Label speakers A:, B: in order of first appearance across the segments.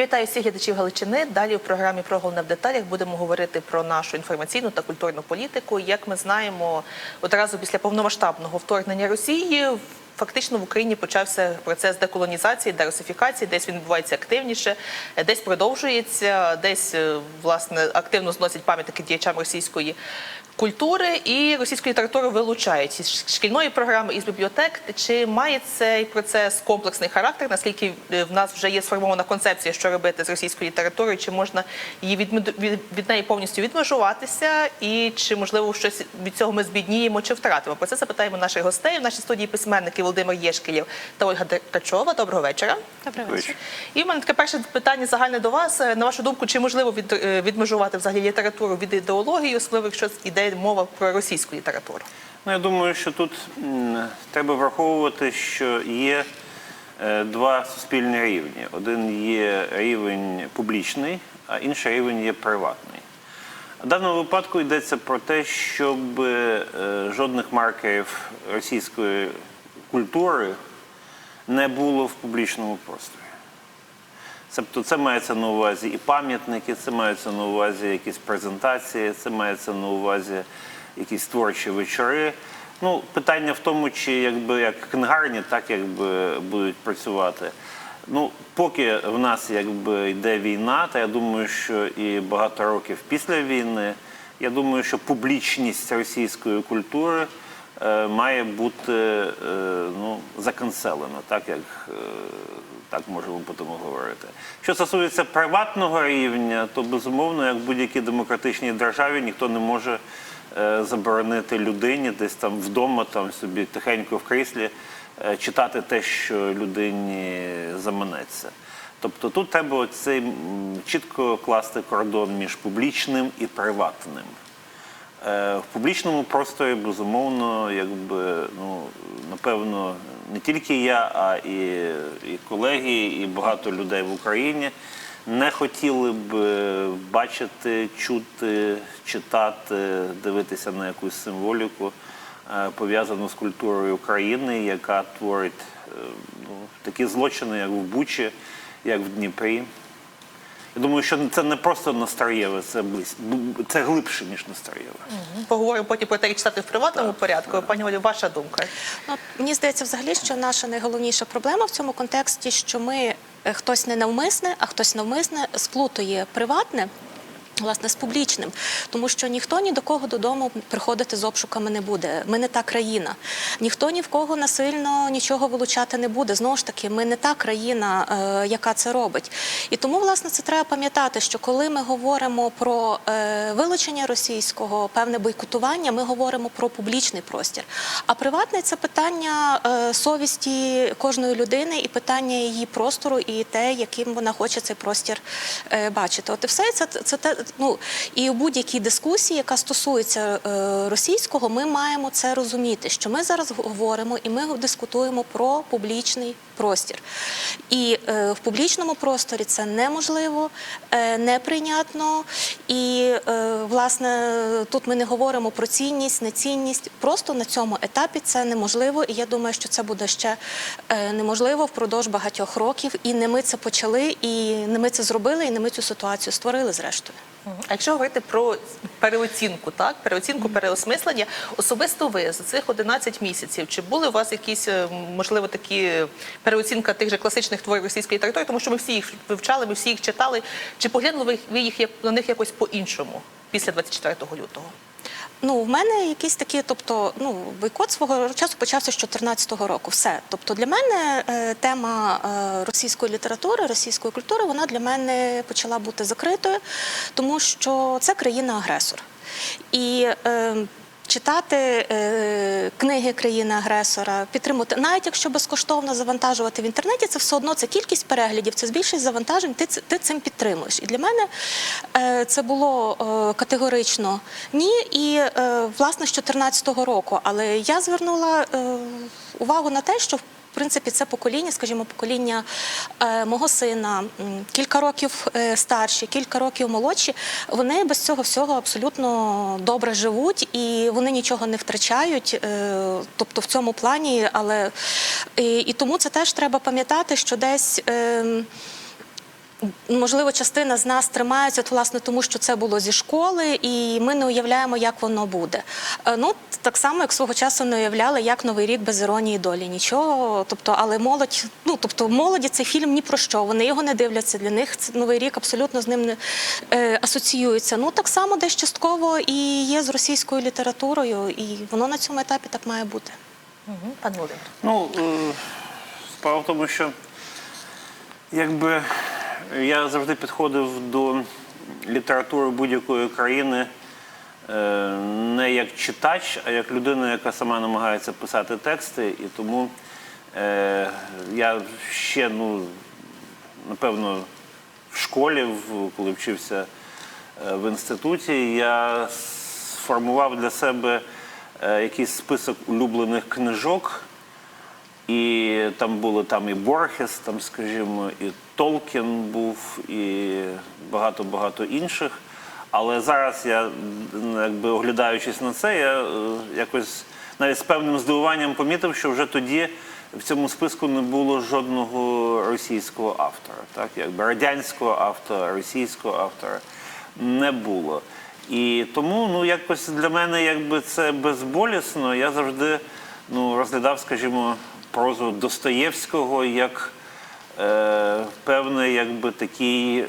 A: Я вітаю всіх глядачів Галичини. Далі в програмі «Проголовне в деталях будемо говорити про нашу інформаційну та культурну політику. Як ми знаємо, одразу після повномасштабного вторгнення Росії фактично в Україні почався процес деколонізації, дерусифікації. Десь він відбувається активніше, десь продовжується, десь е, власне активно зносять пам'ятники діячам російської культури і російську літературу вилучають із шкільної програми із бібліотек. Чи має цей процес комплексний характер? Наскільки е, в нас вже є сформована концепція, що робити з російською літературою? Чи можна її від, від, від неї повністю відмежуватися? І чи можливо щось від цього ми збідніємо чи втратимо? Про це запитаємо наших гостей. В нашій студії письменники Володимир Єшкілєв та Ольга Деркачова. Доброго вечора.
B: Добрий
C: вечір.
A: І в мене таке перше питання загальне до вас. На вашу думку, чи можливо від, е, відмежувати взагалі літературу від ідеології, особливо якщо мова про російську літературу?
C: Ну, я думаю, що тут треба враховувати, що є е, два суспільні рівні. Один є рівень публічний, а інший рівень є приватний. В даному випадку йдеться про те, щоб е, жодних маркерів російської культури не було в публічному просторі. Тобто це мається на увазі і пам'ятники, це мається на увазі якісь презентації, це мається на увазі якісь творчі вечори. Ну, питання в тому, чи якби як книгарні, так якби будуть працювати. Ну, поки в нас якби йде війна, то я думаю, що і багато років після війни, я думаю, що публічність російської культури е, має бути е, ну, заканцелена, так як е, так можемо потім говорити. Що стосується приватного рівня, то безумовно, як в будь-якій демократичній державі, ніхто не може е, заборонити людині десь там вдома, там собі тихенько в кріслі е, читати те, що людині заманеться. Тобто тут треба цей чітко класти кордон між публічним і приватним. Е, В публічному просторі, безумовно, якби, ну, напевно, не тільки я, а і, і колеги, і багато людей в Україні не хотіли б е, бачити, чути, читати, дивитися на якусь символіку, е, пов'язану з культурою України, яка творить ну, такі злочини, як в Бучі, як в Дніпрі. Я думаю, що це не просто Настроєве, це близь... це глибше, ніж Настроєве.
A: Поговоримо потім про те, як читати в приватному порядку. Пані Олі, ваша думка?
B: Ну, мені здається, взагалі, що наша найголовніша проблема в цьому контексті, що ми е, хтось не навмисне, а хтось навмисне сплутує приватне. Власне, з публічним, тому що ніхто ні до кого додому приходити з обшуками не буде. Ми не та країна. Ніхто ні в кого насильно нічого вилучати не буде. Знову ж таки, ми не та країна, е, яка це робить. І тому, власне, це треба пам'ятати, що коли ми говоримо про е, вилучення російського, певне бойкотування, ми говоримо про публічний простір. А приватний це питання е, совісті кожної людини і питання її простору, і те, яким вона хоче цей простір бачити. От і все це, це те, ну і у будь-якій дискусії, яка стосується е, російського, ми маємо це розуміти, що ми зараз говоримо і ми дискутуємо про публічний простір. І е, в публічному просторі це неможливо, е, неприйнятно. І е, власне тут ми не говоримо про цінність, нецінність. Просто на цьому етапі це неможливо. І я думаю, що це буде ще е, неможливо впродовж багатьох років. І не ми це почали, і не ми це зробили, і не ми цю ситуацію створили зрештою.
A: А якщо говорити про переоцінку, так переоцінку, переосмислення, особисто ви за цих 11 місяців, чи були у вас якісь е, можливо такі переоцінка тих же класичних творів російської літератури, тому що ми всі їх вивчали, ми всі їх читали. Чи поглянули ви їх на них якось по-іншому після 24 лютого?
B: Ну, в мене якісь такі, тобто, ну, бойкот свого часу почався з 2014 року. Все. Тобто для мене е, тема е, російської літератури, російської культури, вона для мене почала бути закритою, тому що це країна-агресор. І е, читати е, книги країни-агресора, підтримувати, навіть якщо безкоштовно завантажувати в інтернеті, це все одно це кількість переглядів, це збільшить завантажень, ти, ти цим підтримуєш. І для мене е, це було е, категорично ні. І власне з 2014 року. Але я звернула увагу на те, що в принципі, це покоління, скажімо, покоління е, мого сина, кілька років е, старші, кілька років молодші. Вони без цього всього абсолютно добре живуть і вони нічого не втрачають. Е, тобто в цьому плані, але і, і тому це теж треба пам'ятати, що десь. Можливо, частина з нас тримається от, власне тому, що це було зі школи, і ми не уявляємо, як воно буде. Е, Ну так само, як свого часу не уявляли, як новий рік без іронії долі. Нічого. Тобто, але молодь, ну тобто, молоді цей фільм ні про що. Вони його не дивляться. Для них новий рік абсолютно з ним не е, асоціюється. Ну так само десь частково і є з російською літературою, і воно на цьому етапі так має бути.
A: Угу. Пане Володимир.
C: Ну, е, справа в тому, що якби я завжди підходив до літератури будь-якої країни е, не як читач, а як людина, яка сама намагається писати тексти. І тому е, я ще, ну, напевно, в школі, коли вчився е, в інституті, я сформував для себе якийсь список улюблених книжок. І там були там і Борхес, там, скажімо, і Толкін був, і багато-багато інших. Але зараз я, якби оглядаючись на це, я е, якось навіть з певним здивуванням помітив, що вже тоді в цьому списку не було жодного російського автора. Так, якби радянського автора, російського автора не було. І тому ну, якось для мене якби це безболісно. Я завжди ну, розглядав, скажімо, прозу Достоєвського як е, певний якби, такий е,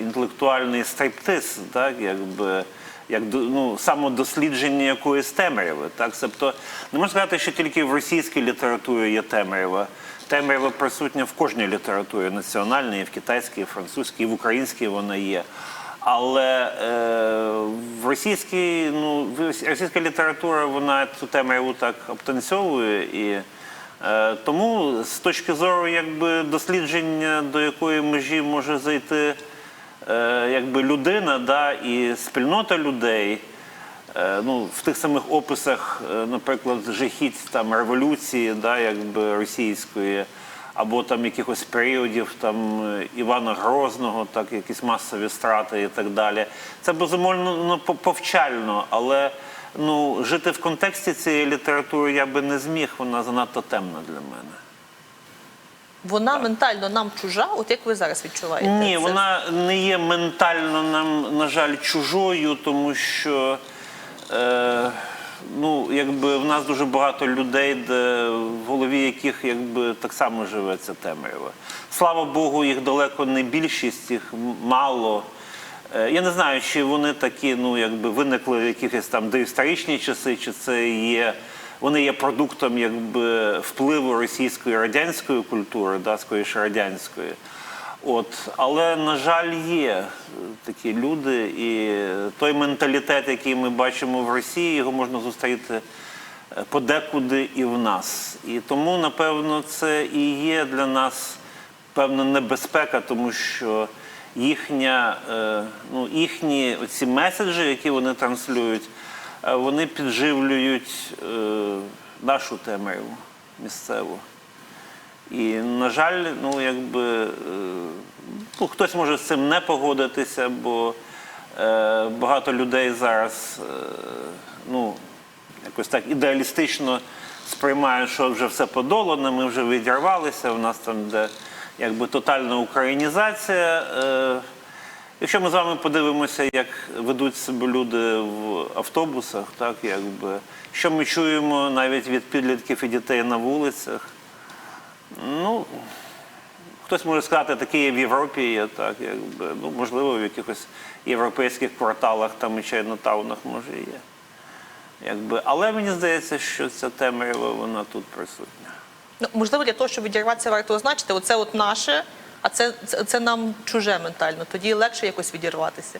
C: інтелектуальний стриптиз, так, якби, як ну, самодослідження якоїсь темряви. Так? Тобто не можна сказати, що тільки в російській літературі є темрява. Темрява присутня в кожній літературі національній, і в китайській, і в французькій, і в українській вона є. Але е, в російській, ну, російська література вона цю темряву так обтанцьовує. І тому з точки зору якби, дослідження, до якої межі може зайти е, якби, людина да, і спільнота людей, Е, ну, в тих самих описах, е, наприклад, жахіть там революції, да, якби російської, або там якихось періодів там е, Івана Грозного, так якісь масові страти і так далі. Це безумовно ну, повчально, але ну, жити в контексті цієї літератури я би не зміг, вона занадто темна для мене.
A: Вона ментально нам чужа, от як ви зараз відчуваєте?
C: Ні,
A: Це-
C: вона не є ментально нам, на жаль, чужою, тому що е, ну, якби в нас дуже багато людей, де в голові яких якби так само живе ця темрява. Слава Богу, їх далеко не більшість, їх мало. Е, Я не знаю, чи вони такі, ну якби виникли в якихось там доісторичні часи, чи це є. Вони є продуктом якби впливу російської радянської культури, да, скоріше радянської. От, але, на жаль, є е, такі люди, і той менталітет, який ми бачимо в Росії, його можна зустріти е, подекуди і в нас. І тому, напевно, це і є для нас певна небезпека, тому що їхня, е, ну, їхні ці меседжі, які вони транслюють, е, вони підживлюють е, нашу темряву місцеву. І, на жаль, ну якби ну, хтось може з цим не погодитися, бо багато людей зараз ну, якось так ідеалістично сприймають, що вже все подолано, ми вже відірвалися, у нас там де якби тотальна українізація. Е, Якщо ми з вами подивимося, як ведуть себе люди в автобусах, так якби що ми чуємо навіть від підлітків і дітей на вулицях. Ну, хтось може сказати, таке є в Європі, є так, якби, ну, можливо, в якихось європейських кварталах там і чайнотаунах, може, є. Якби. Але мені здається, що ця темрява, вона тут присутня.
A: Ну, можливо, для того, щоб відірватися, варто означити, оце от наше, а це, це, це нам чуже ментально. Тоді легше якось відірватися.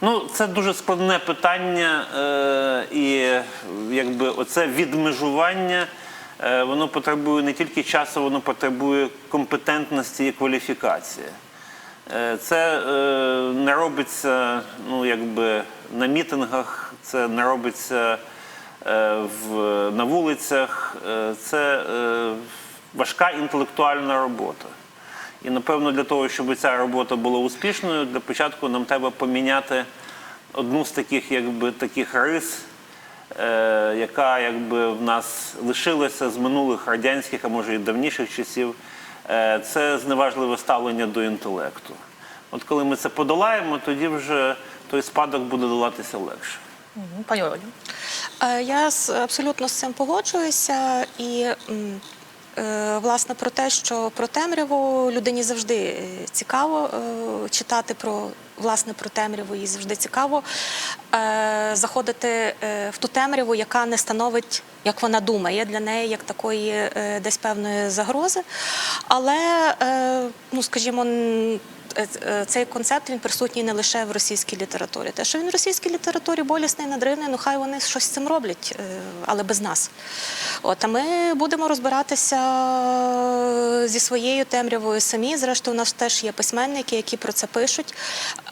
C: Ну, це дуже складне питання, е, і якби оце відмежування, е, воно потребує не тільки часу, воно потребує компетентності і кваліфікації. Е, Це е, не робиться ну, якби на мітингах, це не робиться на вулицях. Е, Це е, важка інтелектуальна робота. І напевно для того, щоб ця робота була успішною, для початку нам треба поміняти одну з таких, якби таких рис, е, яка якби в нас лишилася з минулих радянських, а може і давніших часів. Е, це зневажливе ставлення до інтелекту. От коли ми це подолаємо, тоді вже той спадок буде долатися легше.
A: Пані Олю.
B: Е, Я абсолютно з цим погоджуюся і. е, Власне, про те, що про темряву людині завжди е, цікаво читати про власне про темряву, їй завжди цікаво заходити в ту темряву, яка не становить, як вона думає, для неї як такої десь певної загрози. Але, ну скажімо, цей концепт він присутній не лише в російській літературі. Те, що він в російській літературі болісний, надривний, ну хай вони щось з цим роблять, е, але без нас. От, а ми будемо розбиратися зі своєю темрявою самі. Зрештою, у нас теж є письменники, які про це пишуть.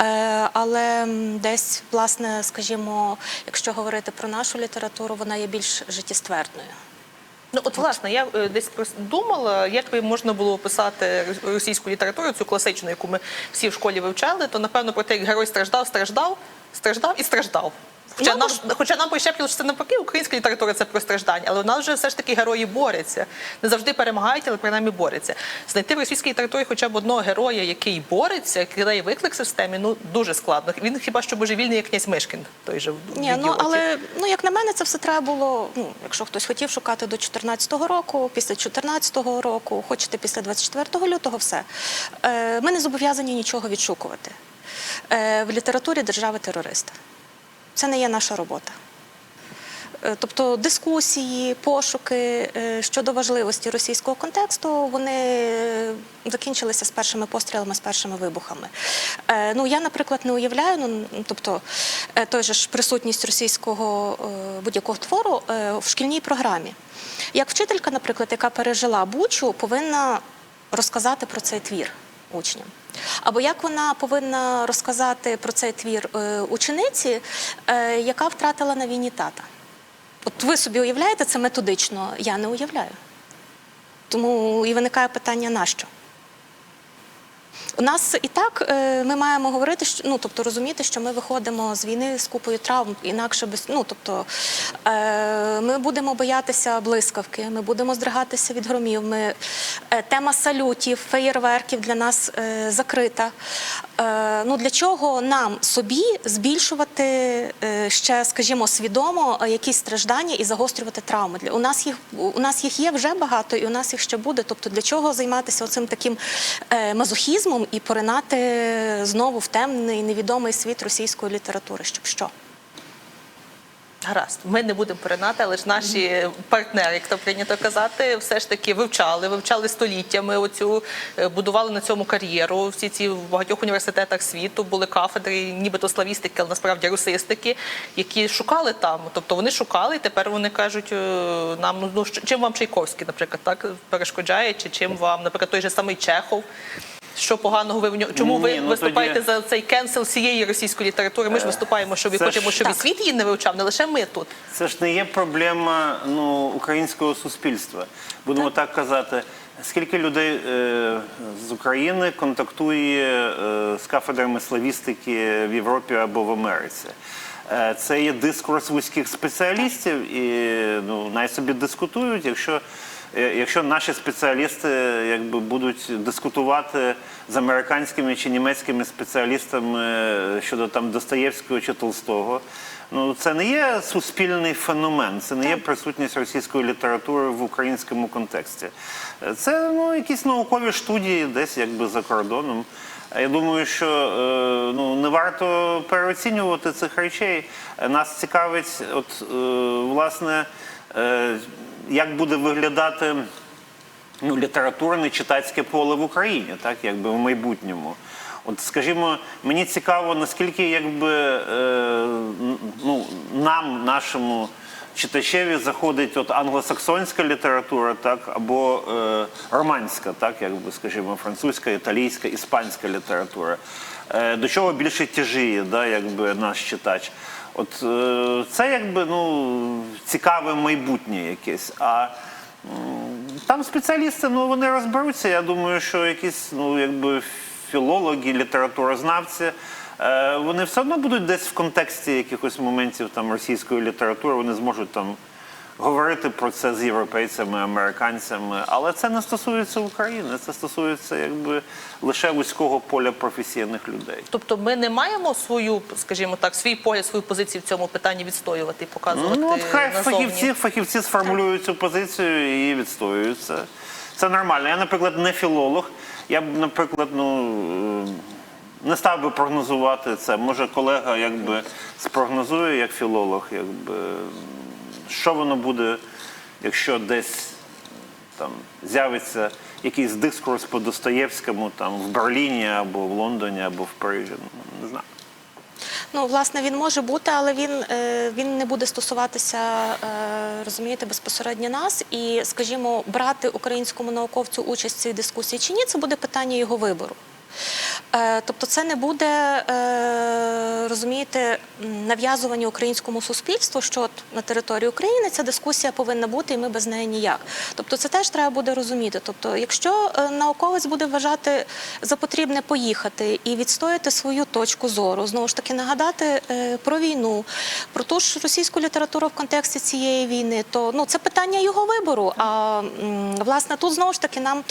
B: Е, Але десь, власне, скажімо, якщо говорити про нашу літературу, вона є більш життєствердною.
A: Ну, от, власне, я е, десь думала, як би можна було описати російську літературу, цю класичну, яку ми всі в школі вивчали, то напевно про те, як герой страждав, страждав, страждав і страждав. Хоча
B: Ну,
A: нам,
B: мож-
A: хоча нам прищеплювали, що це навпаки, українська література це про страждання, але у нас вже все ж таки герої борються. Не завжди перемагають, але принаймні борються. Знайти в російській літературі хоча б одного героя, який бореться, який дає виклик системі, ну дуже складно. Він хіба що божевільний, як князь Мишкін, той же
B: Ні, ну але ну як на мене, це все треба було. Ну, якщо хтось хотів шукати до 14-го року, після 14-го року, хочете після 24 лютого, все. Е, ми не зобов'язані нічого відшукувати. Е, в літературі держави терориста. Це не є наша робота. Е, Тобто дискусії, пошуки е, щодо важливості російського контексту вони е, закінчилися з першими пострілами, з першими вибухами. Ну я, наприклад, не уявляю, ну тобто той же ж присутність російського будь-якого твору в шкільній програмі. Як вчителька, наприклад, яка пережила Бучу, повинна розказати про цей твір учням. Або як вона повинна розказати про цей твір е, учениці, е, яка втратила на війні тата. От ви собі уявляєте це методично? Я не уявляю. Тому і виникає питання, нащо? У нас і так е, ми маємо говорити, ну тобто розуміти, що ми виходимо з війни з купою травм, інакше без ну тобто ми будемо боятися блискавки, ми будемо здригатися від громів. Ми е, тема салютів, феєрверків для нас е, закрита. Е, ну для чого нам собі збільшувати ще, скажімо, свідомо якісь страждання і загострювати травми? У нас їх у нас їх є вже багато, і у нас їх ще буде. Тобто, для чого займатися оцим таким мазохізмом і поринати знову в темний невідомий світ російської літератури? Щоб що?
A: Гаразд, ми не будемо перенати, але ж наші партнери, як то прийнято казати, все ж таки вивчали, вивчали століттями оцю, е, будували на цьому кар'єру. Всі ці в багатьох університетах світу були кафедри, нібито славістики, але насправді русистики, які шукали там. Тобто вони шукали, і тепер вони кажуть е, нам, ну, ну чим вам Чайковський, наприклад, так перешкоджає, чи чим вам, наприклад, той же самий Чехов. Що поганого ви в нього? Чому ви
C: Ні, ну,
A: виступаєте
C: тоді-
A: за цей кенсел всієї російської літератури? Ми ж виступаємо, що ви
C: це
A: хочемо,
C: ж-
A: щоб і
B: Так.
A: світ її не вивчав, не лише ми тут.
C: Це ж не є проблема ну, українського суспільства. Будемо так, казати. Скільки людей е, з України контактує е, з кафедрами славістики в Європі або в Америці? Е, це є дискурс вузьких спеціалістів, і ну, най собі дискутують, якщо. Е, Якщо наші спеціалісти якби будуть дискутувати з американськими чи німецькими спеціалістами е, щодо там Достоєвського чи Толстого, ну це не є суспільний феномен, це не є присутність російської літератури в українському контексті. Е, Це ну якісь наукові студії десь якби за кордоном. Я думаю, що е, ну не варто переоцінювати цих речей. Е, Нас цікавить, от е, власне, е, як буде виглядати ну, літературне читацьке поле в Україні, так якби в майбутньому. От, скажімо, мені цікаво, наскільки якби е, ну, нам, нашому читачеві, заходить от англосаксонська література, так, або е, романська, так, якби, скажімо, французька, італійська, іспанська література. Е, до чого більше тяжіє, да, якби наш читач. От е, це якби ну, цікаве майбутнє якесь. А там спеціалісти, ну вони розберуться. Я думаю, що якісь ну, якби філологи, літературознавці, е, вони все одно будуть десь в контексті якихось моментів там російської літератури, вони зможуть там говорити про це з європейцями, американцями, але це не стосується України, це стосується якби лише вузького поля професійних людей.
A: Тобто ми не маємо свою, скажімо так, свій погляд, свою позицію в цьому питанні відстоювати і показувати
C: Ну, от хай
A: назовні.
C: фахівці, фахівці сформулюють цю позицію і відстоюють це. Це нормально. Я, наприклад, не філолог. Я б, наприклад, ну е, не став би прогнозувати це. Може, колега якби спрогнозує як філолог, якби що воно буде, якщо десь там з'явиться якийсь дискурс по Достоєвському там в Берліні або в Лондоні, або в Парижі. Ну, Не знаю.
B: Ну, власне, він може бути, але він, е, він не буде стосуватися, е, розумієте, безпосередньо нас. І, скажімо, брати українському науковцю участь в цій дискусії чи ні, це буде питання його вибору. Е, Тобто це не буде, е, розумієте, нав'язування українському суспільству, що на території України ця дискусія повинна бути, і ми без неї ніяк. Тобто це теж треба буде розуміти. Тобто, якщо е, науковець буде вважати за потрібне поїхати і відстояти свою точку зору, знову ж таки нагадати про війну, про ту ж російську літературу в контексті цієї війни, то ну це питання його вибору. А власне тут знову ж таки нам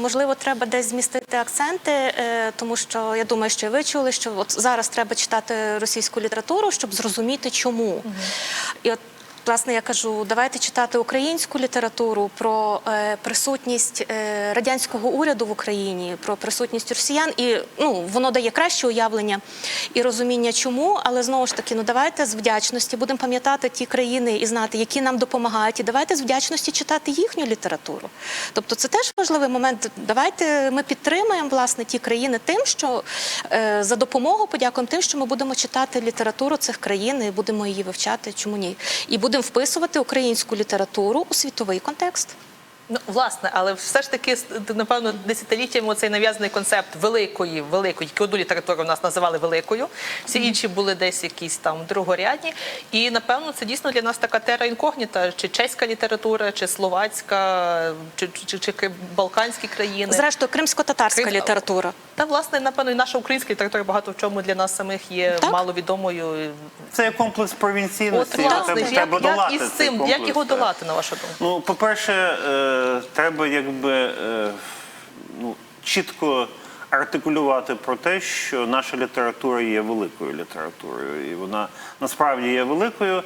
B: можливо треба десь змістити акценти, е, тому що я думаю, що ви чули, що от зараз треба читати російську літературу, щоб зрозуміти, чому. І от Власне, я кажу, давайте читати українську літературу про е, присутність е, радянського уряду в Україні, про присутність росіян, і ну воно дає краще уявлення і розуміння, чому. Але знову ж таки, ну давайте з вдячності будемо пам'ятати ті країни і знати, які нам допомагають, і давайте з вдячності читати їхню літературу. Тобто, це теж важливий момент. Давайте ми підтримаємо власне ті країни тим, що е, за допомогу подякуємо тим, що ми будемо читати літературу цих країн і будемо її вивчати. Чому ні? І будемо вписувати українську літературу у світовий контекст.
A: Ну, власне, але все ж таки, напевно, десятиліттями цей нав'язаний концепт великої, великої, тільки одну літературу у нас називали великою, всі інші були десь якісь там другорядні. І напевно це дійсно для нас така тера інкогніта, чи чеська література, чи словацька, чи, чи, чи, чи балканські країни.
B: Зрештою, кримсько-татарська
A: Крим-
B: література.
A: Та власне, напевно, і наша українська література багато в чому для нас самих є
B: Так.
A: маловідомою.
C: Це комплекс
A: От власне,
C: треба,
A: як,
C: треба
A: як із цим, як його долати, на вашу думку?
C: Ну, по-перше, е, треба якби е, ну, чітко артикулювати про те, що наша література є великою літературою, і вона насправді є великою.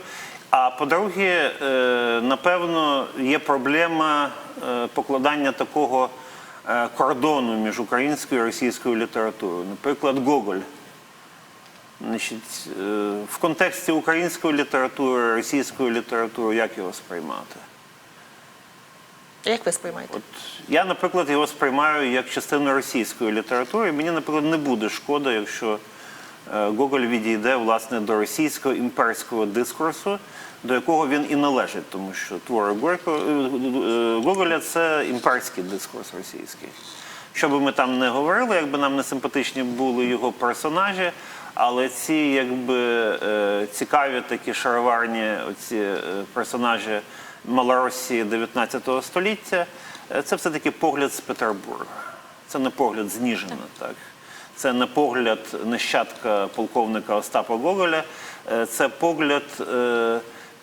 C: А по-друге, е, напевно, є проблема е, покладання такого кордону між українською і російською літературою. Наприклад, Гоголь. Значить, в контексті української літератури, російської літератури, як його сприймати?
A: Як ви сприймаєте?
C: От я, наприклад, його сприймаю як частину російської літератури. Мені, наприклад, не буде шкода, якщо е, Гоголь відійде власне до російського імперського дискурсу, до якого він і належить, тому що твори Горько, е, е, Гоголя це імперський дискурс російський. Що би ми там не говорили, якби нам не симпатичні були його персонажі, але ці якби цікаві такі шароварні оці персонажі Малоросії 19 століття, е, це все-таки погляд з Петербурга. Це не погляд з Ніжина, так. Це не погляд нащадка полковника Остапа Гоголя, е, це погляд е,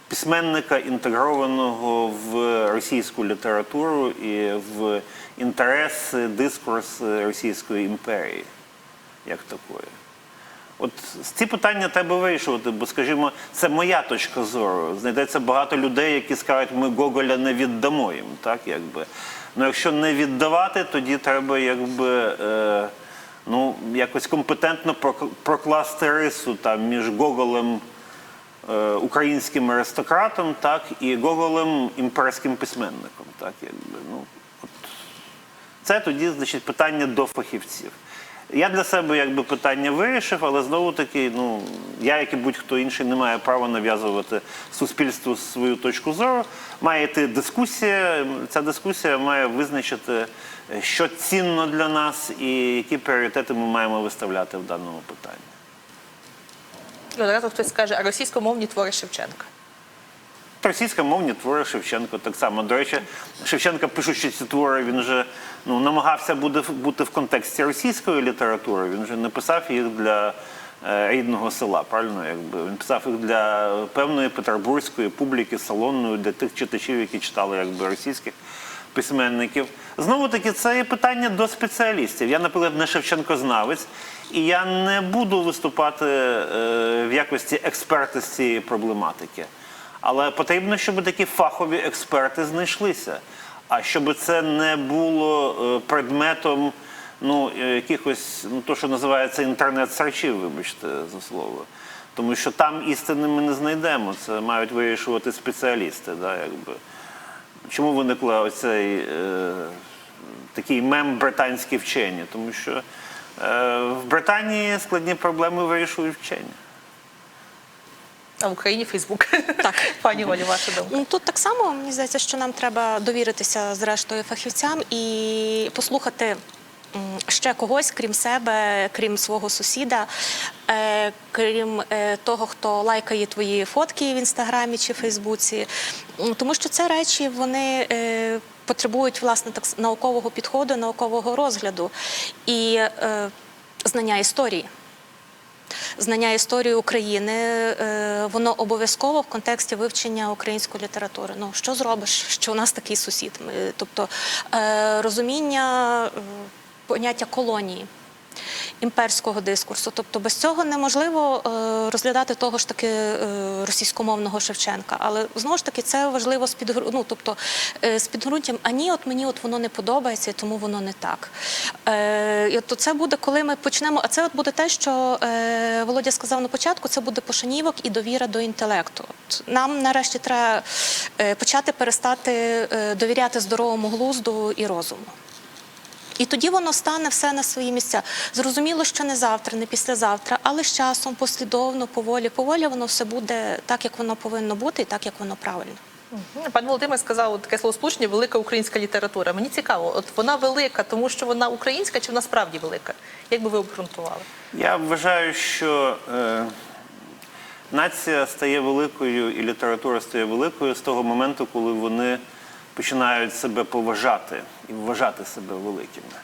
C: письменника, інтегрованого в російську літературу і в інтереси, дискурс Російської імперії як такої. От ці питання треба вирішувати, бо, скажімо, це моя точка зору. Знайдеться багато людей, які скажуть, ми Гоголя не віддамо їм. Так, якби. Ну, якщо не віддавати, тоді треба якби, е, ну, якось компетентно прокласти рису там, між Гоголем, е, українським аристократом, так, і Гоголем імперським письменником. Так, якби. Ну, от. Це тоді значить, питання до фахівців. Я для себе якби питання вирішив, але знову таки, ну я, як і будь-хто інший, не маю права нав'язувати суспільству свою точку зору. Має йти дискусія. Ця дискусія має визначити, що цінно для нас і які пріоритети ми маємо виставляти в даному питанні.
A: Одразу хтось скаже, а російськомовні твори Шевченка.
C: Російськомовні твори Шевченко так само. До речі, Шевченка, пишучи ці твори, він же ну, намагався буде, бути в контексті російської літератури. Він же не писав їх для е, рідного села. Правильно, якби він писав їх для певної петербурзької публіки салонної, для тих читачів, які читали якби російських письменників. Знову таки, це є питання до спеціалістів. Я, наприклад, не Шевченкознавець, і я не буду виступати е, в якості експерта з цієї проблематики. Але потрібно, щоб такі фахові експерти знайшлися. А щоб це не було е, предметом ну, е, якихось, ну, то, що називається інтернет-сарчів, вибачте за слово. Тому що там істини ми не знайдемо. Це мають вирішувати спеціалісти. Да, якби. Чому виникла оцей е, такий мем британські вчені? Тому що е, в Британії складні проблеми вирішують вчені.
A: А в Україні Фейсбук.
B: Так.
A: Пані Олі, ваша думка.
B: Ну, Тут так само мені здається, що нам треба довіритися зрештою фахівцям і послухати ще когось, крім себе, крім свого сусіда, е, крім е, того, хто лайкає твої фотки в інстаграмі чи Фейсбуці. Тому що це речі вони. е, Потребують власне так наукового підходу, наукового розгляду і е, знання історії. Знання історії України е, воно обов'язково в контексті вивчення української літератури. Ну що зробиш, що у нас такий сусід? Тобто е, розуміння поняття колонії. Імперського дискурсу, тобто без цього неможливо е, розглядати того ж таки е, російськомовного Шевченка. Але знову ж таки це важливо з підгру... ну, тобто, е, з підґрунтям, а ні, от мені от воно не подобається, тому воно не так. І от це буде, коли ми почнемо. А це от буде те, що Володя сказав на початку: це буде пошанівок і довіра до інтелекту. Нам нарешті треба почати перестати довіряти здоровому глузду і розуму. І тоді воно стане все на свої місця. Зрозуміло, що не завтра, не післязавтра, але з часом, послідовно, поволі, поволі воно все буде так, як воно повинно бути, і так, як воно правильно.
A: Пан Володимир сказав таке словосполучення велика українська література. Мені цікаво, от вона велика, тому що вона українська, чи вона справді велика? Як би ви обґрунтували?
C: Я вважаю, що е, нація стає великою і література стає великою з того моменту, коли вони починають себе поважати і вважати себе великими.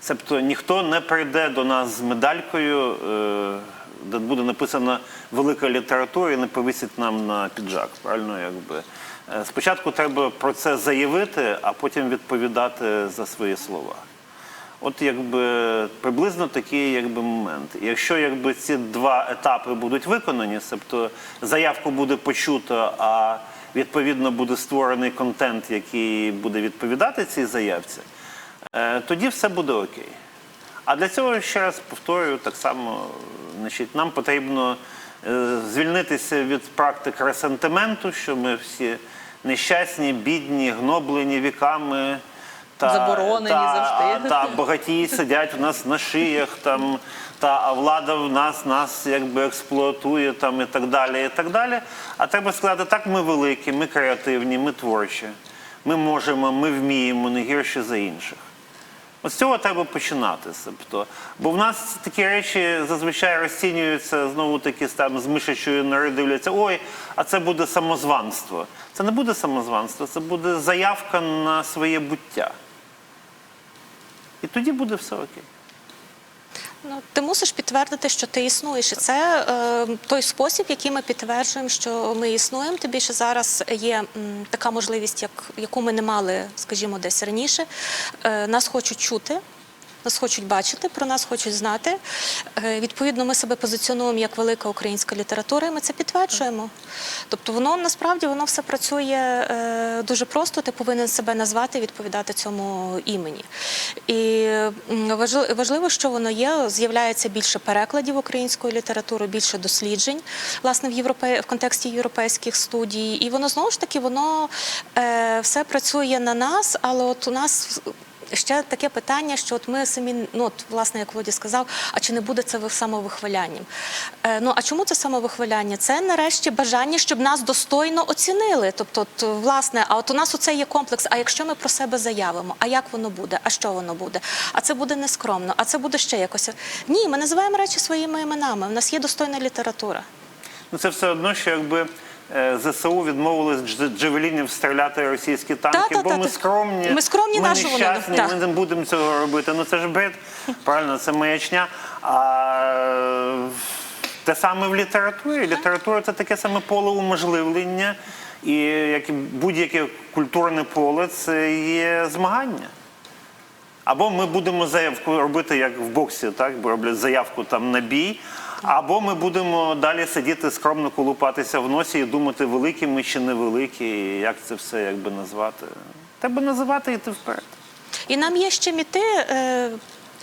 C: Себто ніхто не прийде до нас з медалькою, е, де буде написано велика література і не повісить нам на піджак. Правильно, якби Е, спочатку треба про це заявити, а потім відповідати за свої слова. От якби приблизно такий якби момент. І Якщо якби ці два етапи будуть виконані, тобто заявку буде почуто, а відповідно буде створений контент, який буде відповідати цій заявці, е, тоді все буде окей. А для цього ще раз повторюю, так само, значить, нам потрібно е, звільнитися від практик ресентименту, що ми всі нещасні, бідні, гноблені віками.
A: Та, Заборонені завжди.
C: Та, та багатії сидять у нас на шиях, там, та, а влада в нас, нас якби експлуатує там, і так далі. і так далі. А треба сказати, так ми великі, ми креативні, ми творчі. Ми можемо, ми вміємо не гірше за інших. От з цього треба починати. Тобто, бо в нас такі речі зазвичай розцінюються знову таки там з мишачої нори дивляться, ой, а це буде самозванство. Це не буде самозванство, це буде заявка на своє буття. І тоді буде все окей.
B: Ну, ти мусиш підтвердити, що ти існуєш. І це е, той спосіб, який ми підтверджуємо, що ми існуємо. Тим більше зараз є м, така можливість, як, яку ми не мали, скажімо, десь раніше. Е, нас хочуть чути. Нас хочуть бачити, про нас хочуть знати. Е, Відповідно, ми себе позиціонуємо як велика українська література, і ми це підтверджуємо. Тобто, воно насправді воно все працює е, дуже просто. Ти повинен себе назвати, відповідати цьому імені. І важливо, що воно є. З'являється більше перекладів української літератури, більше досліджень, власне, в європе... в контексті європейських студій. І воно знову ж таки воно е, все працює на нас, але от у нас. Ще таке питання, що от ми самі, ну от, власне, як Володя сказав, а чи не буде це самовихвалянням? Е, ну а чому це самовихваляння? Це нарешті бажання, щоб нас достойно оцінили. Тобто, от, власне, а от у нас оце є комплекс. А якщо ми про себе заявимо, а як воно буде? А що воно буде? А це буде нескромно, а це буде ще якось. Ні, ми називаємо речі своїми іменами. У нас є достойна література.
C: Ну це все одно, що якби ЗСУ відмовились дж- джевелінів стріляти російські танки,
B: Та-та-та-та.
C: бо ми скромні,
B: Ми скромні,
C: ми нещасні,
B: нам?
C: ми не будемо цього робити. Ну це ж бред, правильно, це маячня. А Те саме в літературі. Література це таке саме поле уможливлення, і як і будь-яке культурне поле, це є змагання. Або ми будемо заявку робити, як в боксі, так роблять заявку там на бій. Або ми будемо далі сидіти скромно колупатися в носі і думати, великі ми чи невеликі, і як це все якби назвати. Треба називати і ти вперед.
B: І нам є з чим іти. Е,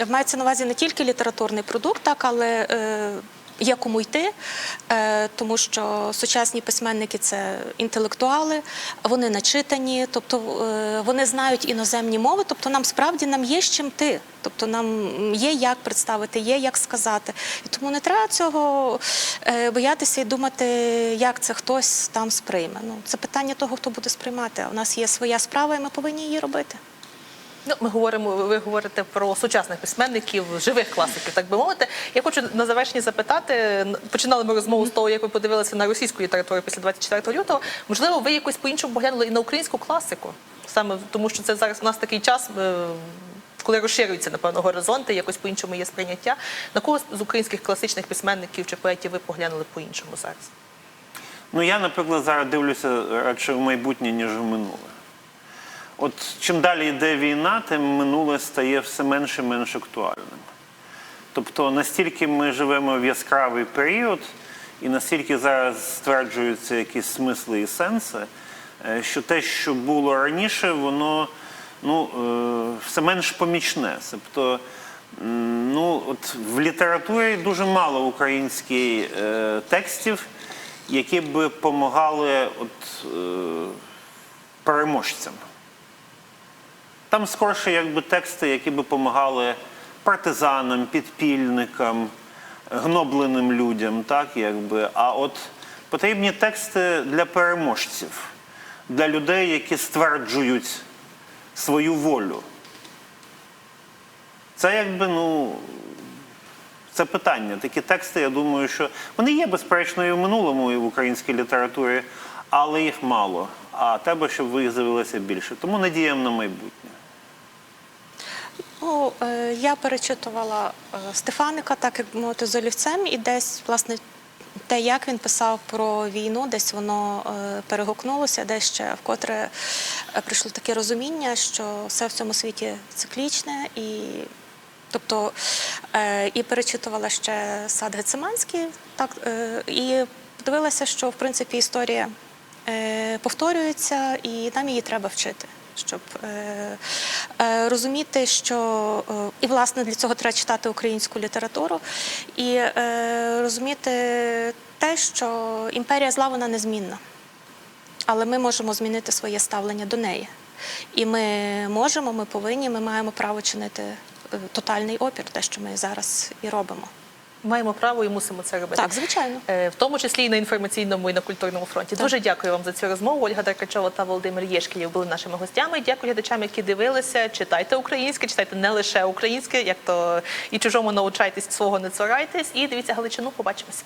B: мається на увазі не тільки літературний продукт, так, але е, є кому йти, е, тому що сучасні письменники це інтелектуали, вони начитані, тобто е, вони знають іноземні мови, тобто нам справді нам є з чим йти. Тобто нам є як представити, є як сказати. І тому не треба цього е, боятися і думати, як це хтось там сприйме. Ну, це питання того, хто буде сприймати. У нас є своя справа, і ми повинні її робити.
A: Ну, ми говоримо, ви говорите про сучасних письменників, живих класиків, так би мовити. Я хочу на завершення запитати. Починали ми розмову з того, як ви подивилися на російську літературу після 24 лютого. Можливо, ви якось по-іншому поглянули і на українську класику, саме тому, що це зараз у нас такий час. е, Коли розширюються, напевно, горизонти, якось по-іншому є сприйняття. На кого з українських класичних письменників чи поетів ви поглянули по-іншому зараз?
C: Ну я, наприклад, зараз дивлюся радше в майбутнє, ніж в минуле. От чим далі йде війна, тим минуле стає все менше і менш актуальним. Тобто настільки ми живемо в яскравий період, і настільки зараз стверджуються якісь смисли і сенси, е, що те, що було раніше, воно ну, е, все менш помічне. Тобто, ну, от в літературі дуже мало українських е, текстів, які б допомагали от, переможцям. Там скорше якби тексти, які б допомагали партизанам, підпільникам, гнобленим людям, так якби. А от потрібні тексти для переможців, для людей, які стверджують свою волю. Це якби, ну. Це питання. Такі тексти, я думаю, що вони є безперечно і в минулому, і в українській літературі, але їх мало. А треба, щоб їх з'явилося більше. Тому надіємо на майбутнє.
B: Ну, е, я перечитувала е, Стефаника, так як мовити, з олівцем, і десь, власне, те, як він писав про війну, десь воно е, перегукнулося, десь ще вкотре прийшло таке розуміння, що все в цьому світі циклічне і. Тобто і перечитувала ще сад Гециманський, так і подивилася, що в принципі історія повторюється, і нам її треба вчити, щоб е, е, розуміти, що е, і власне для цього треба читати українську літературу і розуміти те, що імперія зла вона незмінна але ми можемо змінити своє ставлення до неї. І ми можемо, ми повинні, ми маємо право чинити тотальний опір, те, що ми зараз і робимо.
A: Маємо право і мусимо це робити.
B: Так, звичайно.
A: Е, в тому числі і на інформаційному і на культурному фронті. Дуже дякую вам за цю розмову. Ольга Деркачова та Володимир Єшкілів були нашими гостями. Дякую глядачам, які дивилися. Читайте українське, читайте не лише українське, як то і чужому научайтесь, свого не цурайтесь. І дивіться Галичину. Побачимося.